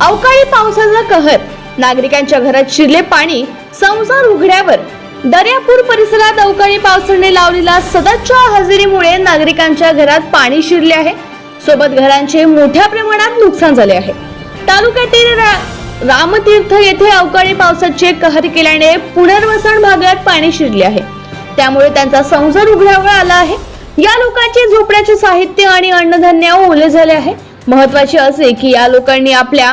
अवकाळी पावसाचा कहर. नागरिकांच्या घरात शिरले पाणी संसार उघड्यावर. दर्यापूर परिसरात अवकाळी पावसाने लावलेल्या सततच्या हजेरीमुळे नागरिकांच्या घरात पाणी शिरले आहे. सोबत घरांचे मोठ्या प्रमाणात नुकसान झाले आहे. तालुक्यातील रा- रामतीर्थ येथे अवकाळी पावसाचे कहर केल्याने पुनर्वसन भागात पाणी शिरले आहे. त्यामुळे त्यांचा संसार उघड्यावर आला आहे. या लोकांचे झोपड्याचे साहित्य आणि अन्नधान्य ओले झाले आहे. महत्त्वाचे असे की या लोकांनी आपल्या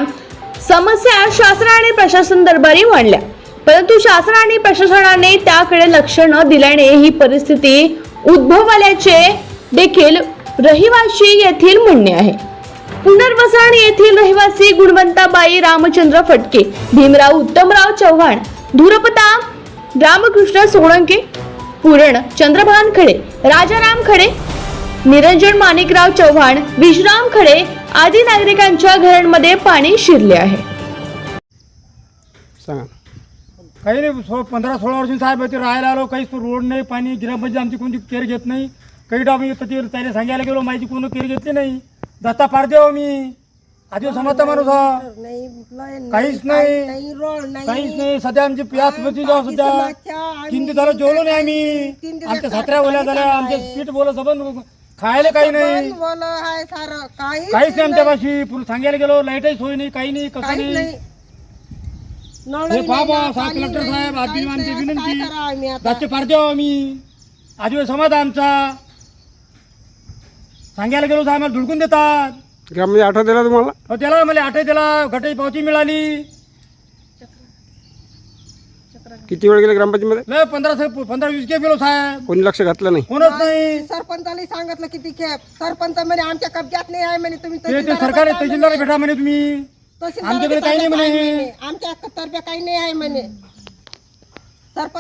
समस्या शासन आणि प्रशासन दरबारी मांडल्या. परंतु शासन आणि प्रशासनाने त्याकडे लक्ष न दिल्याने ही परिस्थिती उद्भवल्याचे देखील रहिवासी येथील म्हणणे आहे. पुनर्वसन येथील रहिवासी गुणवंताबाई रामचंद्र फटके भीमराव उत्तमराव चव्हाण धुरपता रामकृष्ण सोळंके पुरण चंद्रभान खडे राजाराम खडे निरंजन माणिकराव चव्हाण विश्राम खडे आदी नागरिकांच्या घरांमध्ये पाणी शिरले आहे. सांगा. काही नाही सो पंधरा सोळा वर्षी साहेब इथे राहायला आलो काहीच रोड नाही पाणी ग्रामपंचायत आमची कोणती केअर घेत नाही. काही डाव मी तर ते त्याला सांगायला गेलो माझी कोणी केअर घेतली नाही. दत्ता पार देव मी आधी समाजचा माणूस हा. काहीच नाही. काहीच नाही. सध्या आमची पियास बची जाऊ सध्या तीन दिवस झालं जेवलो नाही आम्ही. आमच्या ओल्या पाणी झाल्या खात आमचे आहे. पीठ बोल सबंध खायला काही नाही. बोल सारं. काही काहीच नाही आमच्यापाशी. पुढे सांगायला गेलो लाईटही सोय नाही काही नाही कसं काहीच नाही. नाही. नळ हे नाही, बाबा, साहेब, पाणी कलेक्टर नाही, साहेब, काहीच नाही. आता विनंती. काय करावं आम्ही आता? पार देऊ आम्ही. आजी समाज आहे आमचा. सांगायला गेलो तर आम्हाला धुडकून देतात. ग्राममध्ये आठवत दिला तुम्हाला? अहो, त्याला मला आठवत त्याला घटाई पावती मिळाली. किती वेळ गेले ग्रामपंचायतमध्ये लय पंधरा पंधरा वीस के गेलो साहेब कोणी लक्ष घातलं नाही कोणच नाही सरपंचाने सांगितलं किती खेप सरपंच म्हणे आमच्या कब्जात नाही आहे म्हणे तुम्ही ते ते तहसीलदाराला सरकारी तहसीलदार म्हणे. भेटा म्हणे तुम्ही तहसीलदाराला आमच्याकडे काही नाही. म्हणे. आमच्या तर्फे काही नाही आहे म्हणे सरपंच